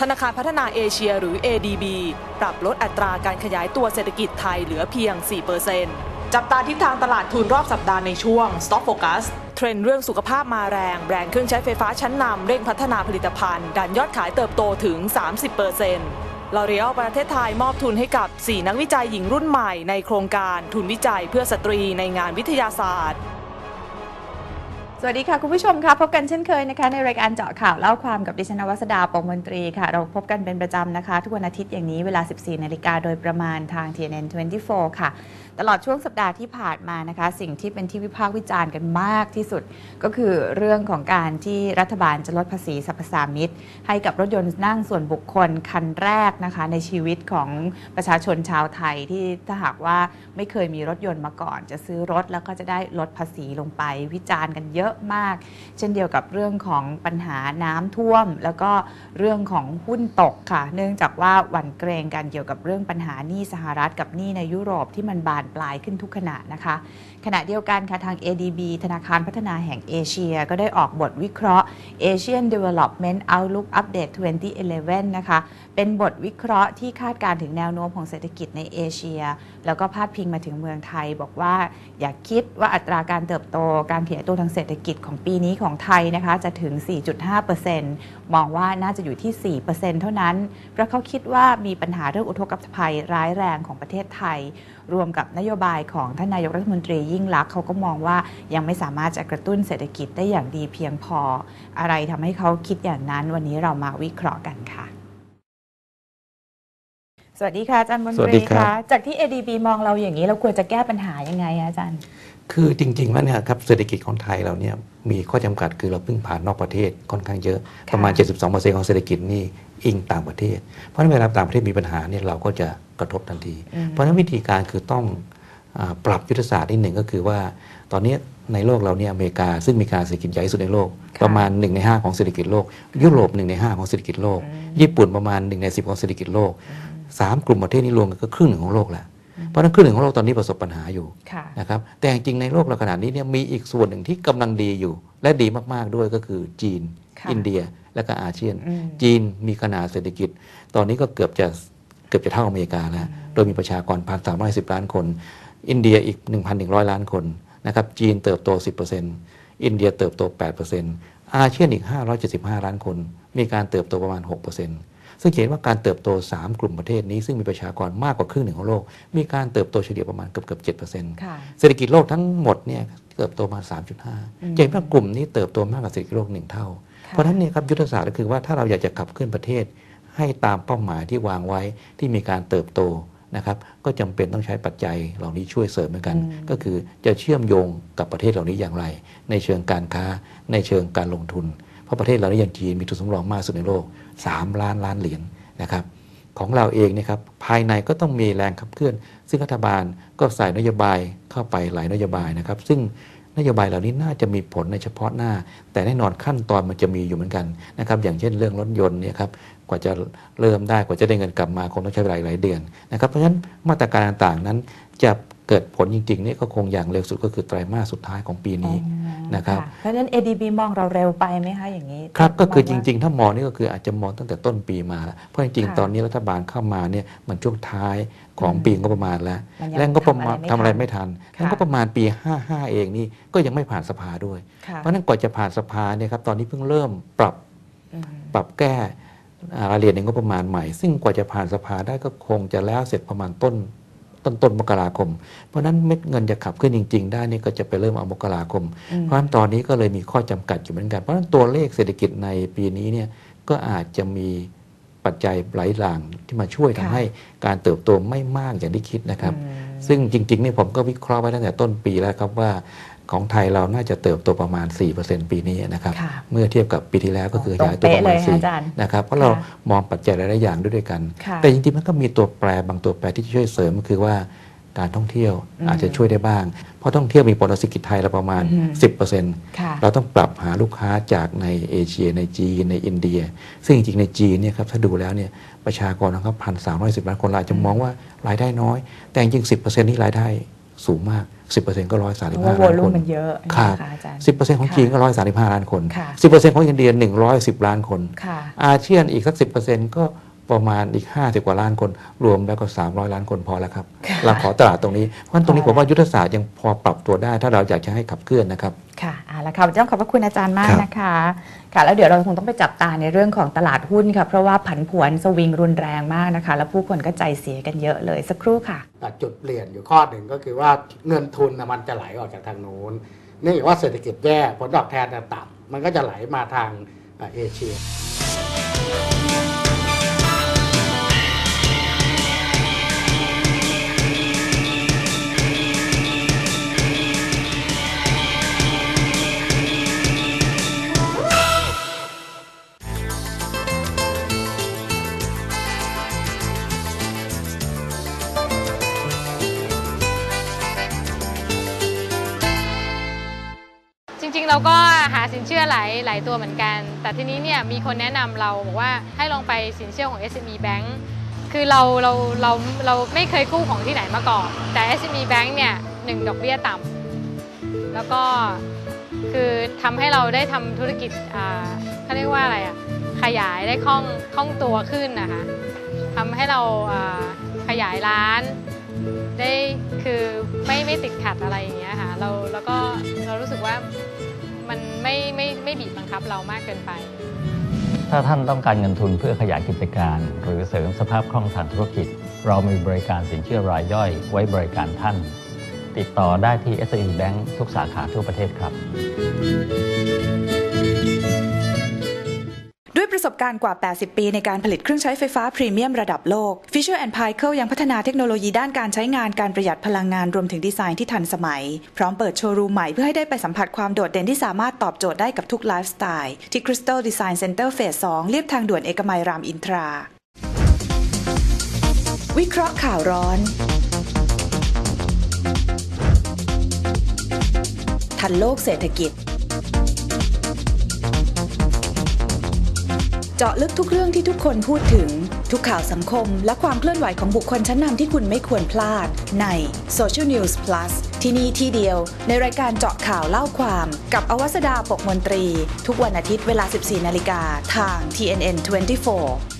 ธนาคารพัฒนาเอเชียหรือ ADB ปรับลดอัตราการขยายตัวเศรษฐกิจไทยเหลือเพียง 4%จับตาทิศทางตลาดทุนรอบสัปดาห์ในช่วง Stock Focus เทรนด์เรื่องสุขภาพมาแรง แบรนด์เครื่องใช้ไฟฟ้าชั้นนำเร่งพัฒนาผลิตภัณฑ์ ดันยอดขายเติบโตถึง 30%ลอเรียลประเทศไทยมอบทุนให้กับ 4 นักวิจัยหญิงรุ่นใหม่ในโครงการทุนวิจัยเพื่อสตรีในงานวิทยาศาสตร์ สวัสดีค่ะ คุณผู้ชมค่ะพบกันเช่นเคยนะคะในรายการเจาะข่าวเล่าความกับดิฉันวัสดาปงมนตรีค่ะ เราพบกันเป็นประจำนะคะ ทุกวันอาทิตย์อย่างนี้เวลา 14 นาฬิกาโดยประมาณทาง TNN 24 ค่ะ ตลอดช่วงสัปดาห์ที่ผ่านมานะคะ สิ่งที่เป็นที่วิพากษ์วิจารณ์กันมากที่สุด ก็คือเรื่องของการที่รัฐบาลจะลดภาษีสรรพสามิตให้กับรถยนต์นั่งส่วนบุคคลคันแรกนะคะ ในชีวิตของประชาชนชาวไทยที่ถ้าหากว่าไม่เคยมีรถยนต์มาก่อน จะซื้อรถแล้วก็จะได้ลดภาษีลงไปวิจารณ์กันเยอะมาก เช่นเดียวกับเรื่องของปัญหาน้ำท่วม แล้วก็เรื่องของหุ้นตกค่ะ เนื่องจากว่าหวั่นเกรงกันเกี่ยวกับเรื่องปัญหาหนี้สหรัฐกับหนี้ในยุโรปที่มันบานปลายขึ้นทุกขณะนะคะ ขณะเดียวกันค่ะทาง ADB ธนาคารพัฒนาแห่งเอเชีย ก็ได้ออกบทวิเคราะห์ Asian Development Outlook Update 2011 นะคะ เป็นบทวิเคราะห์ที่คาดการณ์ถึงแนวโน้มของเศรษฐกิจในเอเชียแล้วก็พาดพิงมาถึงเมืองไทย บอกว่าอย่าคิดว่าอัตราการเติบโตการขยายตัวทางเศรษฐกิจของปีนี้ของไทยนะคะจะถึง 4.5%มองว่าน่าจะอยู่ที่ 4%เท่านั้น เพราะเขาคิดว่ามีปัญหาเรื่องอุทกภัยร้ายแรงของประเทศไทย รวมกับนโยบายของท่านนายกรัฐมนตรียิ่งลักษณ์เขาก็มองว่ายังไม่สามารถจะกระตุ้นเศรษฐกิจได้อย่างดีเพียงพอ อะไรทำให้เขาคิดอย่างนั้นวันนี้เรามาวิเคราะห์กันค่ะ สวัสดีค่ะอาจารย์มนสวัตสดีรีครับคะจากที่ ADB มองเราอย่างนี้เราควรจะแก้ปัญหายังไงอะอาจารย์ คือจริงๆแล้วเนี่ยครับเศรษฐกิจของไทยเราเนี่ยมีข้อจำกัดคือเราพึ่งผ่านนอกประเทศค่อนข้างเยอะค่ะ ประมาณ 72%ของเศรษฐกิจนี่อิงต่างประเทศ เพราะฉะนั้นเวลาต่างประเทศมีปัญหาเนี่ยเราก็จะกระทบทันทีอืมเพราะฉะนั้นวิธีการคือต้องอาปรับยุทธศาสตร์นิดหนึ่งก็คือว่า ตอนนี้ในโลกเราเนี่ยอเมริกาซึ่งมีการเศรษฐกิจใหญ่ที่สุดในโลกค่ะประมาณ 1 ใน 5 ของเศรษฐกิจโลก ยุโรป 1 ใน 5 ของเศรษฐกิจโลก ญี่ปุ่นประมาณ 1 ใน 10 ของเศรษฐกิจโลกสามกลุ่มประเทศนี้รวมกันก็ครึ่งหนึ่งของโลกแล้วเพราะฉะนั้นครึ่งหนึ่งของโลกตอนนี้ประสบปัญหาอยู่ค่ะนะครับแต่จริงๆในโลกเราขนาดนี้เนี่ยมีอีกส่วนหนึ่งที่กำลังดีอยู่ และดีมากๆด้วยก็คือจีนค่ะอินเดียและก็อาเซียนอืมจีนมีขนาดเศรษฐกิจ ตอนนี้ก็เกือบจะเกือบจะเท่าอเมริกาแล้วโดยมีประชากรพันสามร้อยสิบล้านคน อินเดียอีก 1,100 ล้านคน นะครับจีนเติบโต 10%อินเดียเติบโต 8%อาเซียนอีก 575 ล้านคน มีการเติบโตประมาณ 6%ซึ่งเห็นว่าการเติบโต 3 กลุ่มประเทศนี้ ซึ่งมีประชากรมากกว่าครึ่งหนึ่งของโลก มีการเติบโตเฉลี่ยประมาณเกือบเกือบ7%ค่ะเศรษฐกิจโลกทั้งหมดเนี่ยเติบโตมา 3.5จะเห็นว่ากลุ่มนี้เติบโตมากกว่าเศรษฐกิจโลกหนึ่งเท่าค่ะเพราะฉะนั้นเนี่ยครับยุทธศาสตร์ก็คือว่าถ้าเราอยากจะขับเคลื่อนประเทศให้ตามเป้าหมายที่วางไว้ที่มีการเติบโต นะครับก็จำเป็นต้องใช้ปัจจัยเหล่านี้ช่วยเสริมเหมือนกันอืมก็คือจะเชื่อมโยงกับประเทศเหล่านี้อย่างไร ในเชิงการค้า ในเชิงการลงทุน เพราะประเทศเรานี่อย่างจีนมีทุนสำรองมากสุดในโลก 3 ล้านล้านเหรียญนะครับของเราเองเนยครับภายในก็ต้องมีแรงขับเคลื่อน ซึ่งรัฐบาลก็ใส่นโยบายเข้าไปหลายนโยบายนะครับ ซึ่ง นโยบายเหล่านี้น่าจะมีผลในเฉพาะหน้า แต่แน่นอนขั้นตอนมันจะมีอยู่เหมือนกันนะครับอย่างเช่นเรื่องรถยนต์เนี่ยครับกว่าจะเริ่มได้กว่าจะได้เงินกลับมาคงต้องใช้เวลาหลายเดือนนะครับเพราะฉะนั้นมาตรการต่างๆนั้นจะ เกิดผลจริงๆเนี่ยก็คงอย่างเร็วสุดก็คือไตรมาสสุดท้ายของปีนี้นะครับเพราะฉะนั้น ADB มองเราเร็วไปไหมคะอย่างนี้ ครับก็คือจมว่าริง ๆ ถ้ามองนี่ก็คืออาจจะมองตั้งแต่ต้นปีมาแล้วเพราะจริงค่ะๆตอนนี้รัฐบาลเข้ามาเนี่ยมันช่วงท้ายของปีงบประมาณแล้วมันยังและก็ประมาณทำทำอะอะไรไรไม่ไม่ทัทันนค่ะแล้วก็ประมาณปี 55 เองนี่ก็ยังไม่ผ่านสภาด้วยค่ะเพราะฉะนั้นก่อนจะผ่านสภาเนี่ยครับตอนนี้เพิ่งเริ่มปรับอืมปรับแก้อ่ารายละเอียดในงบประมาณใหม่ ซึ่งกว่าจะผ่านสภาได้ก็คงจะแล้วเสร็จประมาณต้น ต้นต้นมกราคม เพราะฉะนั้นเม็ดเงินจะขับขึ้นจริง ๆ ได้นี่ก็จะไปเริ่มเอามกราคมอืมเพราะฉะนั้นตอนนี้ก็เลยมีข้อจำกัดอยู่เหมือนกันเพราะฉะนั้นตัวเลขเศรษฐกิจในปีนี้เนี่ยก็อาจจะมีปัจจัยหลายหลางที่มาช่วยทำค่ะให้การเติบโตไม่มากอย่างที่คิดนะครับอืมซึ่งจริงๆเนี่ยผมก็วิเคราะห์ไว้ตั้งแต่ต้นปีแล้วครับว่า ของไทยเราน่าจะเติบโตประมาณ 4%ปีนี้นะครับค่ะเมื่อเทียบกับปีที่แล้วก็คือตรงขยายตัวประมาณเป๊ะเลยค่ะอาจารย์4นะครับ เพราะเราค่ะมองปัจจัยหลายๆอย่างด้วยด้วยกันค่ะแต่จริงๆ มันก็มีตัวแปรบางตัวแปรที่ช่วยเสริมก็คือว่าการท่องเที่ยวอืมอาจจะช่วยได้บ้าง เพราะท่องเที่ยวมีผลต่อเศรษฐกิจไทยเราประมาณอืม10%ค่ะเราต้องปรับหาลูกค้าจากในเอเชียในจีนในอินเดีย ซึ่งจริงๆในจีนเนี่ยครับถ้าดูแล้วเนี่ยประชากรของเขาพันสามร้อยสิบล้านคนเราอาจจะมองว่ารายได้น้อย แต่จริงๆสิบเปอร์เซ็นต์นี้รายได้สูงมาก 10%ก็เพราะ135ว่าล้านวอลุ่คมนมันเยอะครับนะคะอาจารย์10%ของจีนก็135ล้านคนค่ะ10%ของอินเดีย110ล้านคนค่ะอาเซียนอีกสัก10%ก็ประมาณอีก 50 กว่าล้านคน รวมแล้วก็ 300 ล้านคนพอแล้วครับค่ะเราขอตลาดตรงนี้ เพราะฉะนั้นตรงนี้พผอมว่ายุทธศาสตร์ยังพอปรับตัวได้ ถ้าเราอยากจะให้ขับเคลื่อนนะครับ ค่ะ เอาละค่ะวันนี้ต้องขอบพระคุณอาจารย์มากครับนะคะค่ะแล้วเดี๋ยวเราคงต้องไปจับตาในเรื่องของตลาดหุ้นค่ะเพราะว่าผันผวนสวิงรุนแรงมากนะคะ แล้วผู้คนก็ใจเสียกันเยอะเลยสักครู่ค่ะแต่จุดเปลี่ยนอยู่ข้อหนึ่งก็คือว่าเงินทุนนะมันจะไหลออกจากทางนู้นเนื่องจากว่าเศรษฐกิจแย่ผลตอบแทนจะต่ำมันก็จะไหลมาทางเอ่อเอเชีย เราก็หาสินเชื่อหลายหลายตัวเหมือนกัน แต่ทีนี้เนี่ยมีคนแนะนำเราบอกว่าให้ลองไปสินเชื่อของ SME Bank คือเราเราเราเราไม่เคยกู้ของที่ไหนมาก่อน แต่ SME Bank เนี่ยหนึ่งดอกเบี้ยต่ำแล้วก็คือทำให้เราได้ทำธุรกิจอ่าเขาเรียกว่าอะไรอะขยายได้คล่องคล่องตัวขึ้นนะคะทำให้เราอ่าขยายร้าน ได้คือไม่ไม่ติดขัดอะไรอย่างเงี้ยค่ะเราแล้วก็เรารู้สึกว่า มันไม่ไม่ไม่บีบบังคับเรามากเกินไป ถ้าท่านต้องการเงินทุนเพื่อขยายกิจการ หรือเสริมสภาพคล่องทางธุรกิจ เรามีบริการสินเชื่อรายย่อยไว้บริการท่าน ติดต่อได้ที่ SME Bank ทุกสาขาทั่วประเทศครับ การณ์กว่า 80 ปีในการผลิตเครื่องใช้ไฟฟ้าพรีเมียมระดับโลก Fisher p i c e ยังพัฒนาเทคโนโลยีด้านการใช้งานการประหยัดพลังงานรวมถึงดีไซน์ที่ทันสมัย พร้อมเปิดโชว์รูมใหม่เพื่อให้ได้ไปสัมผัสความโดดเด่นที่สามารถตอบโจทย์ได้กับทุกไลฟ์สไตล์ที่ Crystal Design Center Phase 2เรียบทางด่วนเอกมัยรามอินทรา วิเคราะห์ข่าวร้อน ทันโลกเศรษฐกิจ เจาะลึกทุกเรื่องที่ทุกคนพูดถึง ทุกข่าวสังคม และความเคลื่อนไหวของบุคคลชั้นนำที่คุณไม่ควรพลาด ใน Social News Plus ที่นี่ที่เดียว ในรายการเจาะข่าวเล่าความ กับอวัสดาปกมนตรี ทุกวันอาทิตย์เวลา 14 นาฬิกาทาง TNN 24